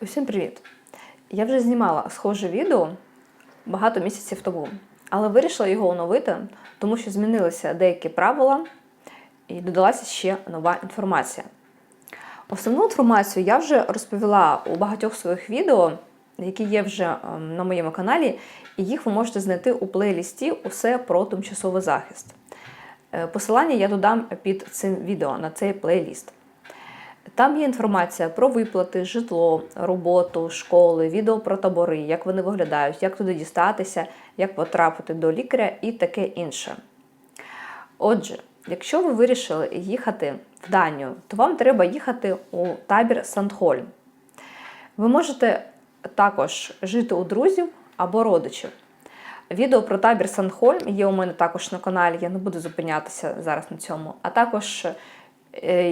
Усім привіт! Я вже знімала схоже відео багато місяців тому, але вирішила його оновити, тому що змінилися деякі правила і додалася ще нова інформація. Основну інформацію я вже розповіла у багатьох своїх відео, які є вже ем, на моєму каналі, і їх ви можете знайти у плейлісті Усе про тимчасовий захист. Е, Посилання я додам під цим відео на цей плейліст. Там є інформація про виплати, житло, роботу, школи, відео про табори, як вони виглядають, як туди дістатися, як потрапити до лікаря і таке інше. Отже, якщо ви вирішили їхати в Данію, то вам треба їхати у табір Сандхольм. Ви можете також жити у друзів або родичів. Відео про табір Сандхольм є у мене також на каналі, я не буду зупинятися зараз на цьому. А також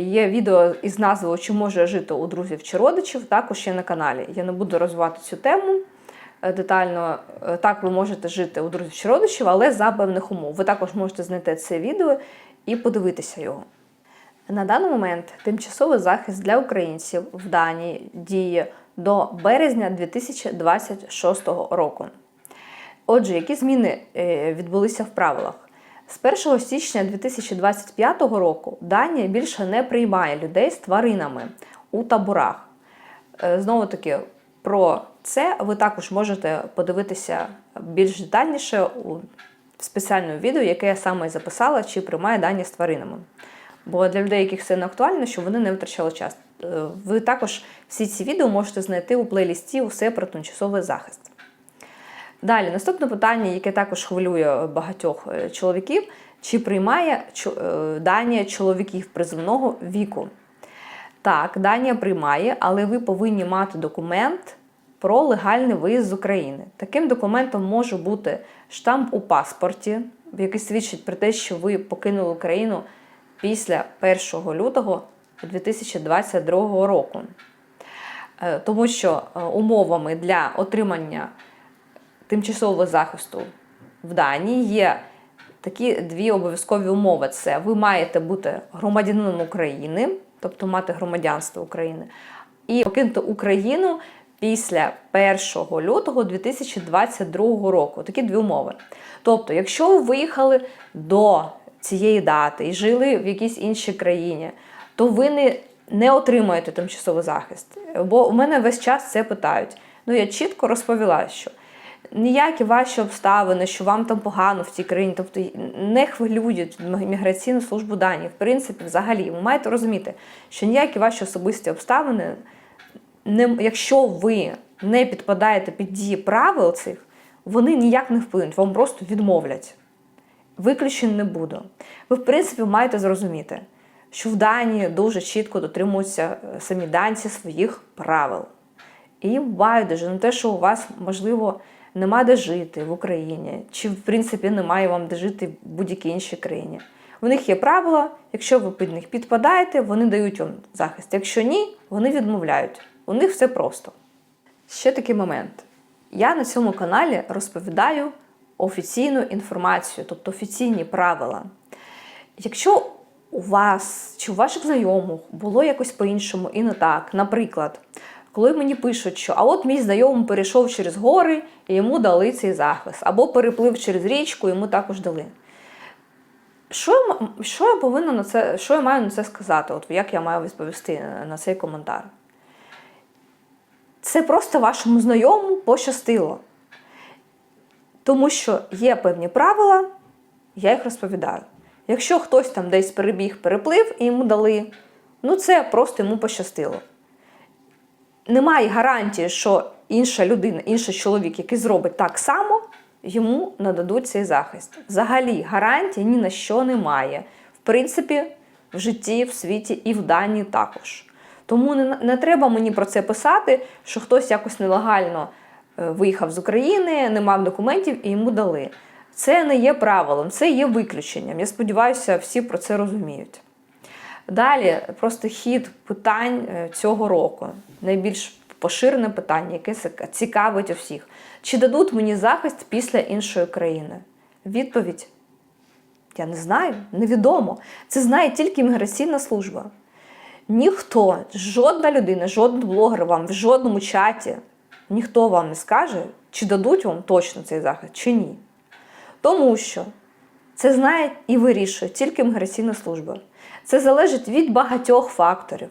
є відео із назвою Чи може жити у друзів чи родичів, також є на каналі. Я не буду розвивати цю тему е, детально. Е, Так, ви можете жити у друзів чи родичів, але за певних умов. Ви також можете знайти це відео і подивитися його. На даний момент тимчасовий захист для українців в Данії діє до березня 2026 року. Отже, які зміни е, відбулися в правилах? З 1 січня 2025 року Данія більше не приймає людей з тваринами у таборах. Е, Знову таки, про це ви також можете подивитися більш детальніше у спеціальному відео, яке я саме записала, чи приймає Данія з тваринами. Бо для людей, яких це не актуально, щоб вони не витрачали час. Е, Ви також всі ці відео можете знайти у плейлісті Усе про тимчасовий захист. Далі, наступне питання, яке також хвилює багатьох е, чоловіків: чи приймає е, Данія чоловіків призовного віку? Так, Данія приймає, але ви повинні мати документ про легальний виїзд з України. Таким документом може бути штамп у паспорті, який свідчить про те, що ви покинули Україну після 1 лютого 2022 року. Е, Тому що е, умовами для отримання тимчасового захисту в Данії є такі дві обов'язкові умови: це ви маєте бути громадянином України, тобто мати громадянство України, і покинути Україну після 1 лютого 2022 року. Такі дві умови. Тобто, якщо ви виїхали до цієї дати і жили в якійсь іншій країні, то ви не, не отримаєте тимчасовий захист. Бо у мене весь час це питають. Ну я чітко розповіла, що ніякі ваші обставини, що вам там погано в цій країні, тобто не хвилюють міграційну службу Данії. В принципі, взагалі, ви маєте розуміти, що ніякі ваші особисті обставини, не, якщо ви не підпадаєте під дії правил цих, вони ніяк не вплинуть, вам просто відмовлять. Виключень не буде. Ви, в принципі, маєте зрозуміти, що в Данії дуже чітко дотримуються е, самі данці своїх правил. І байдуже на те, що у вас, можливо, нема де жити в Україні, чи, в принципі, немає вам де жити в будь-якій іншій країні. У них є правила, якщо ви під них підпадаєте, вони дають вам захист. Якщо ні, вони відмовляють. У них все просто. Ще такий момент. Я на цьому каналі розповідаю офіційну інформацію, тобто офіційні правила. Якщо у вас чи у ваших знайомих було якось по-іншому і не так, наприклад, коли мені пишуть, що а от мій знайомий перейшов через гори і йому дали цей захист, або переплив через річку, йому також дали. Що я, що я повинна на це, що я маю на це сказати? От як я маю відповісти на- цей коментар? Це просто вашому знайомому пощастило. Тому що є певні правила, я їх розповідаю. Якщо хтось там десь перебіг, переплив і йому дали, ну це просто йому пощастило. Немає гарантії, що інша людина, інший чоловік, який зробить так само, йому нададуть цей захист. Взагалі, гарантії ні на що немає. В принципі, в житті, в світі і в Данії також. Тому не, не треба мені про це писати, що хтось якось нелегально е, виїхав з України, не мав документів і йому дали. Це не є правилом, це є виключенням. Я сподіваюся, всі про це розуміють. Далі просто хід питань е, цього року. Найбільш поширене питання, яке цікавить усіх. Чи дадуть мені захист після іншої країни? Відповідь: Я не знаю, невідомо. Це знає тільки міграційна служба. ніхто, жодна людина, жоден блогер вам в жодному чаті, ніхто вам не скаже, чи дадуть вам точно цей захист, чи ні. Тому що це знає і вирішує тільки міграційна служба. Це залежить від багатьох факторів.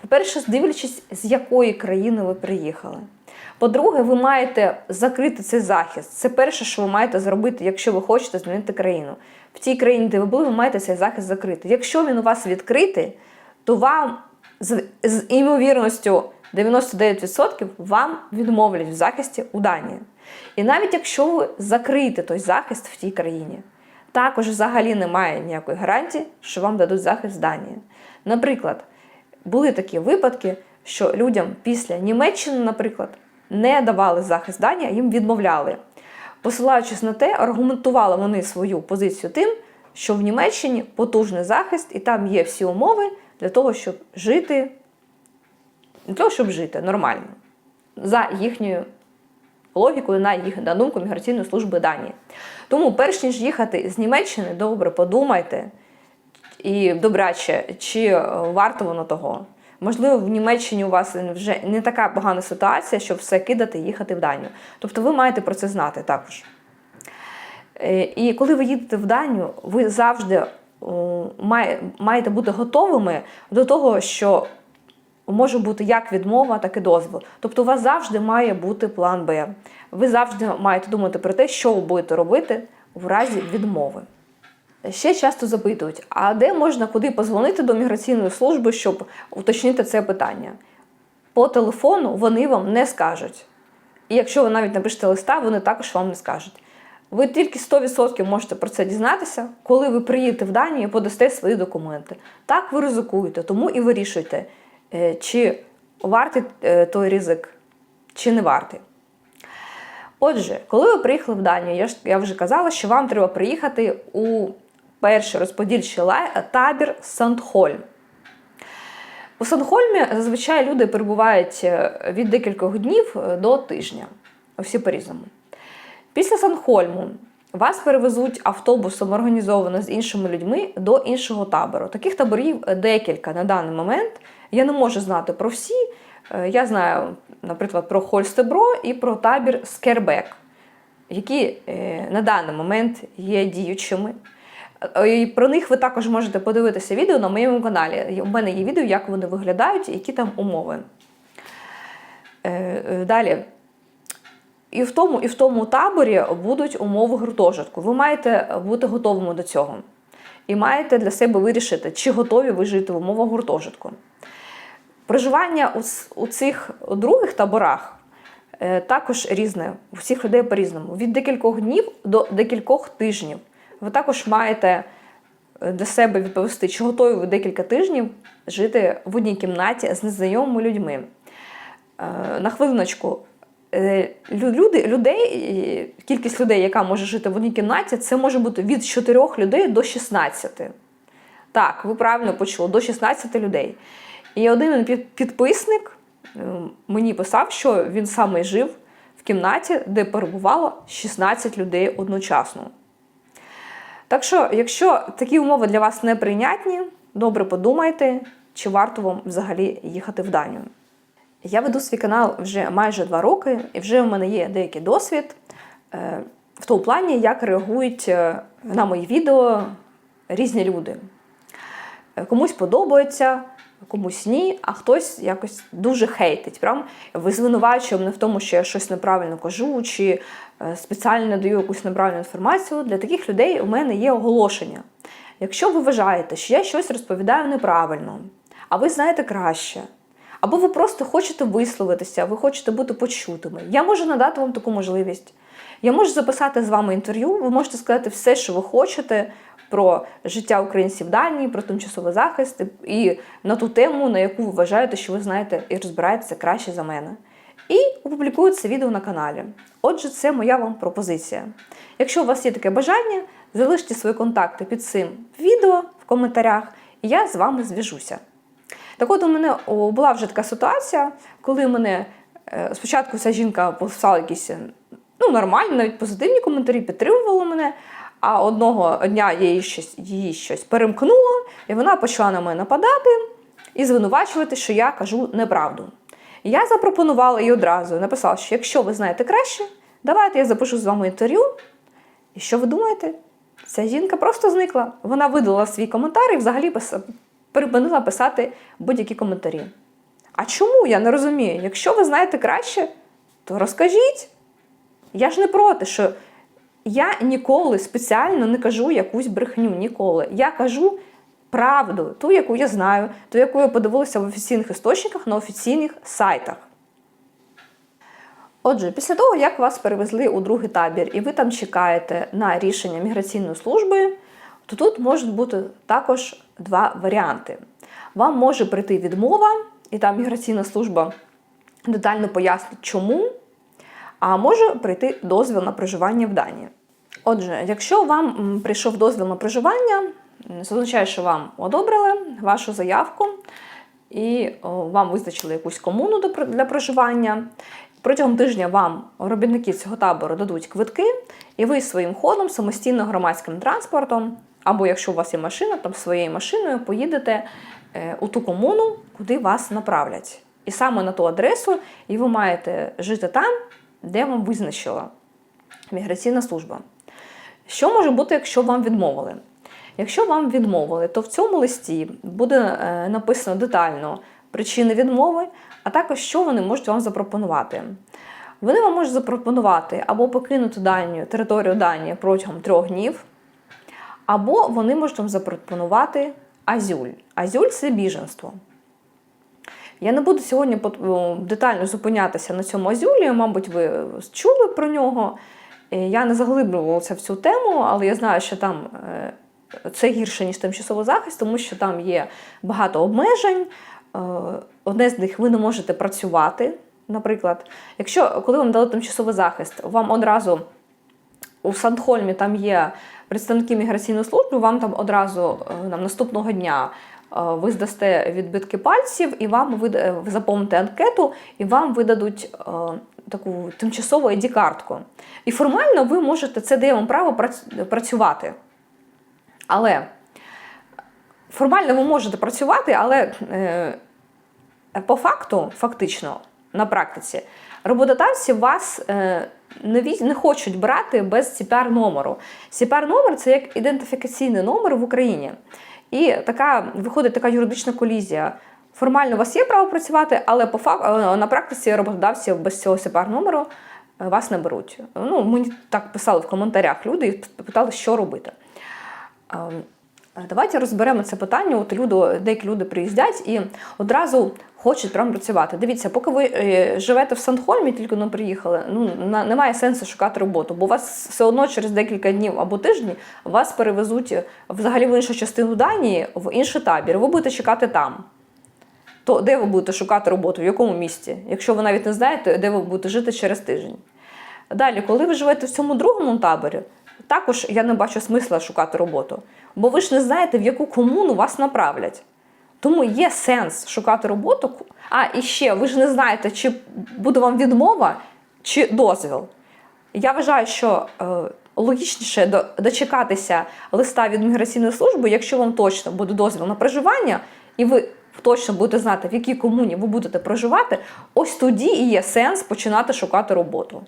По-перше, дивлячись, з якої країни ви приїхали. По-друге, ви маєте закрити цей захист. Це перше, що ви маєте зробити, якщо ви хочете змінити країну. В тій країні, де ви були, ви маєте цей захист закрити. Якщо він у вас відкритий, то вам з, з імовірністю 99% вам відмовлять в захисті у Данії. І навіть якщо ви закриєте той захист в тій країні, також взагалі немає ніякої гарантії, що вам дадуть захист Данії. Наприклад, були такі випадки, що людям після Німеччини, наприклад, не давали захист Данії, а їм відмовляли. Посилаючись на те, аргументували вони свою позицію тим, що в Німеччині потужний захист, і там є всі умови для того, щоб жити, для того, щоб жити нормально, за їхньою логікою, на їх на думку міграційної служби Данії. Тому, перш ніж їхати з Німеччини, добре подумайте і добряче, чи е, варто воно того. Можливо, в Німеччині у вас вже не така погана ситуація, щоб все кидати і їхати в Данію. Тобто ви маєте про це знати також. Е, І коли ви їдете в Данію, ви завжди маєте бути готовими до того, що може бути як відмова, так і дозвіл. Тобто у вас завжди має бути план Б. Ви завжди маєте думати про те, що ви будете робити в разі відмови. Ще часто запитують, а де можна куди позвонити до міграційної служби, щоб уточнити це питання? По телефону вони вам не скажуть. І якщо ви навіть напишете листа, вони також вам не скажуть. Ви тільки 100% можете про це дізнатися, коли ви приїдете в Данію і подасте свої документи. Так ви ризикуєте, тому і вирішуйте, чи вартий е, той ризик, чи не вартий. Отже, коли ви приїхали в Данію, я вже казала, що вам треба приїхати у перший розподільчий табір Сандхольм. У Сандхольмі зазвичай люди перебувають е, від декількох днів е, до тижня. Всі по-різному. Після Санхольму вас перевезуть автобусом організовано з іншими людьми до іншого табору. Таких таборів декілька на даний момент. Я не можу знати про всі. Е, Я знаю, наприклад, про Хольстебро і про табір Скербек, які е, на даний момент є діючими. Е, І про них ви також можете подивитися відео на моєму каналі. У мене є відео, як вони виглядають і які там умови. Далі. І в тому, і в тому таборі будуть умови гуртожитку. Ви маєте бути готовими до цього. І маєте для себе вирішити, чи готові ви жити в умовах гуртожитку. Проживання у, цих других таборах е, також різне. У всіх людей по-різному. Від декількох днів до декількох тижнів. Ви також маєте е, для себе відповісти, чи готові ви декілька тижнів жити в одній кімнаті з незнайомими людьми. Е, На хвилиночку. Люди, людей, кількість людей, яка може жити в одній кімнаті, це може бути від 4 людей до 16. Так, ви правильно почули, до 16 людей. І один підписник е, мені писав, що він саме жив в кімнаті, де перебувало 16 людей одночасно. Так що, якщо такі умови для вас неприйнятні, добре подумайте, чи варто вам взагалі їхати в Данію. Я веду свій канал вже майже два роки, і вже в мене є деякий досвід е, в тому плані, як реагують е, на мої відео різні люди. Комусь подобається, комусь ні, а хтось якось дуже хейтить. Прям звинувачує мене в тому, що я щось неправильно кажу, чи е, спеціально даю якусь неправильну інформацію. Для таких людей у мене є оголошення. Якщо ви вважаєте, що я щось розповідаю неправильно, а ви знаєте краще, або ви просто хочете висловитися, ви хочете бути почутими, я можу надати вам таку можливість. Я можу записати з вами інтерв'ю, ви можете сказати все, що ви хочете про життя українців в Данії, про тимчасовий захист і на ту тему, на яку ви вважаєте, що ви знаєте і розбираєтеся краще за мене. І опублікую це відео на каналі. Отже, це моя вам пропозиція. Якщо у вас є таке бажання, залиште свої контакти під цим відео в коментарях, і я з вами зв'яжуся. Так от у мене була вже така ситуація, коли мене е, спочатку ця жінка писала якісь ну, нормальні, навіть позитивні коментарі, підтримувала мене. А одного дня їй щось, її щось перемкнула, і вона почала на мене нападати. і звинувачувати, що я кажу неправду. Я запропонувала їй одразу, написала, що якщо ви знаєте краще, давайте я запишу з вами інтерв'ю. І що ви думаєте? Ця жінка просто зникла. Вона видала свій коментар і взагалі пис... припинила писати будь-які коментарі. А чому я не розумію? Якщо ви знаєте краще, то розкажіть. Я ж не проти, що я ніколи спеціально не кажу якусь брехню. Ніколи. Я кажу правду, ту, яку я знаю, ту, яку я подивилася в офіційних істочниках на офіційних сайтах. Отже, після того, як вас перевезли у другий табір, і ви там чекаєте на рішення міграційної служби, то тут можуть бути також два варіанти. Вам може прийти відмова, і там міграційна служба детально пояснить, чому, а може прийти дозвіл на проживання в Данії. Отже, якщо вам прийшов дозвіл на проживання, це означає, що вам одобрили вашу заявку і вам визначили якусь комуну для проживання. Протягом тижня вам робітники цього табору дадуть квитки, і ви своїм ходом, самостійно громадським транспортом, або якщо у вас є машина, там своєю машиною поїдете е, у ту комуну, куди вас направлять. І саме на ту адресу, і ви маєте жити там, де вам визначила міграційна служба. Що може бути, якщо вам відмовили? Якщо вам відмовили, то в цьому листі буде е, написано детально причини відмови, а також що вони можуть вам запропонувати. Вони вам можуть запропонувати або покинути Данію, територію Данії протягом трьох днів, або вони можуть вам запропонувати азюль. Азюль це біженство. Я не буду сьогодні детально зупинятися на цьому азюлі, мабуть, ви чули про нього. Е, Я не заглиблювалася в цю тему, але я знаю, що там е, це гірше, ніж тимчасовий захист, тому що там є багато обмежень. Е, Одне з них ви не можете працювати. Наприклад, якщо коли вам дали тимчасовий захист, вам одразу у Сандхольмі там є представники міграційної служби, вам там одразу там, наступного дня ви здасте відбитки пальців, і вам е, ви заповните анкету, і вам видадуть е, таку тимчасову ID-картку. І формально ви можете, це дає вам право прац- працювати. Але формально ви можете працювати, але е, по факту, фактично, на практиці, роботодавці вас е, не, не хочуть брати без cpr номеру cpr номер це як ідентифікаційний номер в Україні. І така виходить така юридична колізія. Формально у вас є право працювати, але по факту на практиці роботодавці без цього сепар номеру е, вас не беруть. Ну, мені так писали в коментарях люди і питали, що робити. Ем, Давайте розберемо це питання. От люди, деякі люди приїздять і одразу хочуть прям працювати. Дивіться, поки ви е, живете в Сандхольмі, тільки не приїхали, ну немає сенсу шукати роботу, бо вас все одно через декілька днів або тижні вас перевезуть взагалі в іншу частину Данії, в інший табір. Ви будете чекати там. То де ви будете шукати роботу, в якому місті, якщо ви навіть не знаєте, де ви будете жити через тиждень. Далі, коли ви живете в цьому другому таборі, також я не бачу смисла шукати роботу, бо ви ж не знаєте, в яку комуну вас направлять. Тому є сенс шукати роботу. А і ще ви ж не знаєте, чи буде вам відмова, чи дозвіл. Я вважаю, що е, логічніше дочекатися листа від міграційної служби, якщо вам точно буде дозвіл на проживання, і ви точно будете знати, в якій комуні ви будете проживати, ось тоді і є сенс починати шукати роботу.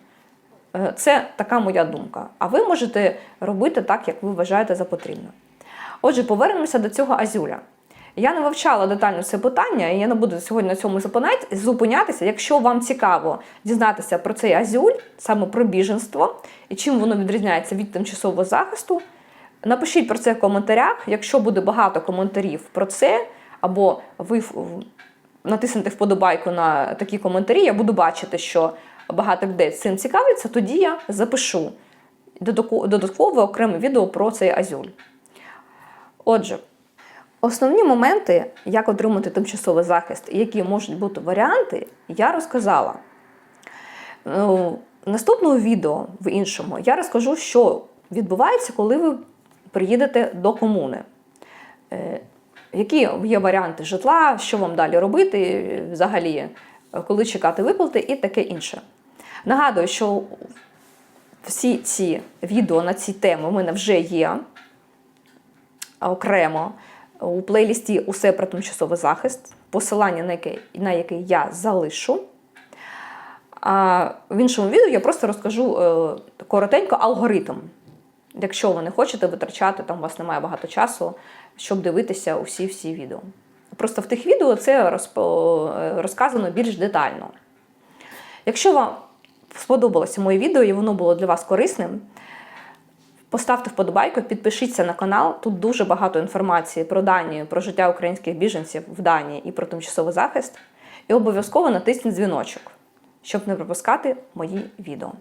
Е, Це така моя думка. А ви можете робити так, як ви вважаєте за потрібне. Отже, повернемося до цього азюля. Я не вивчала детально це питання, і я не буду сьогодні на цьому зупинятися. Якщо вам цікаво дізнатися про цей азюль, саме про біженство і чим воно відрізняється від тимчасового захисту, напишіть про це в коментарях. Якщо буде багато коментарів про це, або ви натиснете вподобайку на такі коментарі, я буду бачити, що багато людей цим цікавляться, тоді я запишу додаткове окреме відео про цей азюль. Отже, основні моменти, як отримати тимчасовий захист і які можуть бути варіанти, я розказала. В наступному відео в іншому я розкажу, що відбувається, коли ви приїдете до комуни. Е, Які є варіанти житла, що вам далі робити, е, взагалі, е, коли чекати виплати і таке інше. Нагадую, що всі ці відео на ці теми у мене вже є окремо у плейлісті Усе про тимчасовий захист, посилання на яке, на яке я залишу. А в іншому відео я просто розкажу е, коротенько алгоритм. Якщо ви не хочете витрачати, там у вас немає багато часу, щоб дивитися усі всі відео. Просто в тих відео це розпо- е, розказано більш детально. Якщо вам сподобалося моє відео і воно було для вас корисним, поставте вподобайку, підпишіться на канал. Тут дуже багато інформації про Данію, про життя українських біженців в Данії і про тимчасовий захист. І обов'язково натисніть дзвіночок, щоб не пропускати мої відео.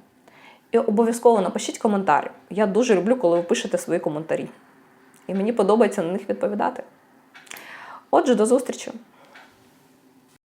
І обов'язково напишіть коментар. Я дуже люблю, коли ви пишете свої коментарі. І мені подобається на них відповідати. Отже, до зустрічі!